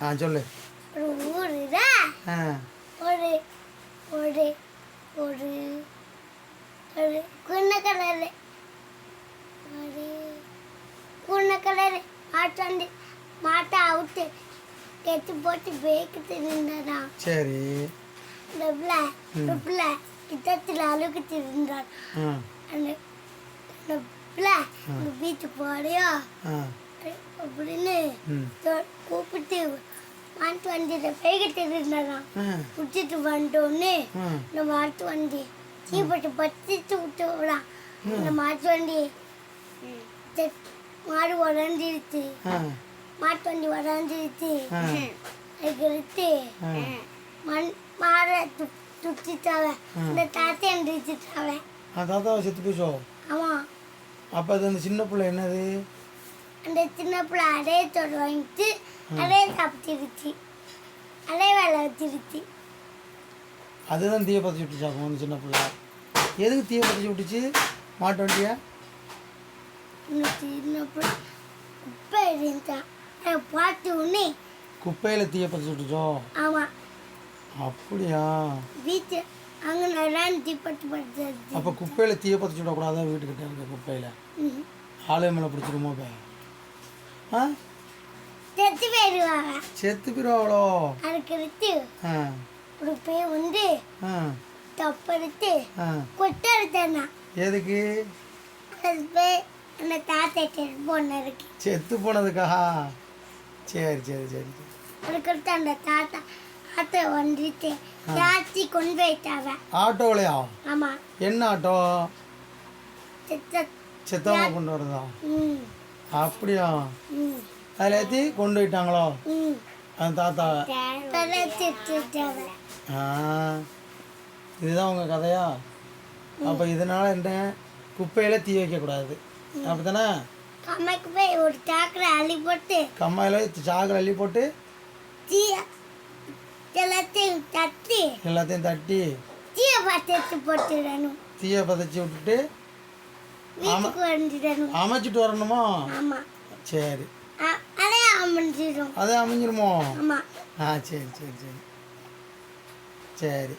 ஆ சொல்லு. ஆ. ஒரு ஒரு ஒரு ஒரு குன்ன கலரு. ஒரு குன்ன கலரு. மாட்டாண்டு மாட்டை அவுத்து கெட்டு போட்டு பேக்கு நின்றா சரி. இந்த பிள்ளை இந்த பிள்ளை கிட்டத்தில் அழுக்கு திருந்தார் ஆ. அந்த அந்த பிள்ளை இந்த வீட்டு போறியோ அப்படின்னு கூப்பிட்டு மாட்டு வண்டியில் பேய்கிட்டு இருந்தாராம் ஆ. பிடிச்சிட்டு வந்துட்டோன்னு இந்த மாட்டு வண்டி தீப்பட்டு பத்திட்டு விட்டு விடான் இந்த மாட்டு வண்டி மாடு உடஞ்சிருச்சு. மாட்டு வண்டி உடஞ்சிருச்சு. ஆ. அதுக்கடுத்து ஆ. மண் மாடை து துச்சிட்டாவ. இந்த தாத்தா எந்திரிச்சிட்டாவ தாத்தாவை செத்து போச்சோ ஆமாம் அப்போ அது அந்த சின்ன பிள்ளை என்னது? அந்த சின்ன பிள்ளை அடைய தொட அடைய சாப்பிட்டுருச்சு. அடைய வேலை வச்சிருச்சு. அதுதான் தீய பற்றி விட்டுச்சாக்கும் அந்த சின்ன பிள்ளை. எதுக்கு தீய பற்றி விட்டுச்சு? மாட்டு வண்டியா? சின்ன பிள்ளை குப்பை அதை பார்த்து உடனே குப்பையில் தீய பற்றி விட்டுச்சோ? ஆமாம் அப்படியா? வீட்டு அங்கே நல்லா தீப்பட்டு அப்போ குப்பையில் தீய பற்றி விடக்கூடாதா? வீட்டுக்கிட்ட இருக்க குப்பையில். ம். ஆலய மேலே பிடிச்சிருமோ பே ஆ? செத்து போயிடுவாங்க. செத்து போயிடுவாங்களோ? அதுக்கடுத்து ஆ. ஒரு பேர் வந்து தப்படுத்து ஆ. கொட்டை எடுத்தேன்னா. எதுக்கு? அது பேர் அந்த தாத்தா டெலிஃபோன் இருக்கு செத்து போனதுக்கா சரி சரி சரி. அதுக்கடுத்து அந்த தாத்தா தாத்தா வந்துட்டு ஜாஸ்தி கொண்டு போயிட்டாவ ஆட்டோவிலையா ஆமாம் என்ன ஆட்டோ? செத்த செத்தவங்க கொண்டு வரதா ம். அப்படியா? ம். அதில் ஏற்றி கொண்டு போயிட்டாங்களோ? அந்த தாத்தாவை ஆ. இதுதான் உங்கள் கதையா? அப்போ இதனால் என்ன? குப்பையில் தீ வைக்கக்கூடாது அப்படி தானே கம்மைக்கு போய் ஒரு சாக்கரை அள்ளி போட்டு கம்மாயில் சாக்கரை அள்ளி போட்டு தீய எல்லாத்தையும் தட்டி எல்லாத்தையும் தட்டி தீய பார்த்து போட்டுடணும். தீயை பதைச்சி விட்டுட்டு அமைச்சிட்டு வரணுமா? சரி. அமைஞ்சிடும் அது அமைஞ்சிருமோ? ஆ சரி சரி சரி. சரி.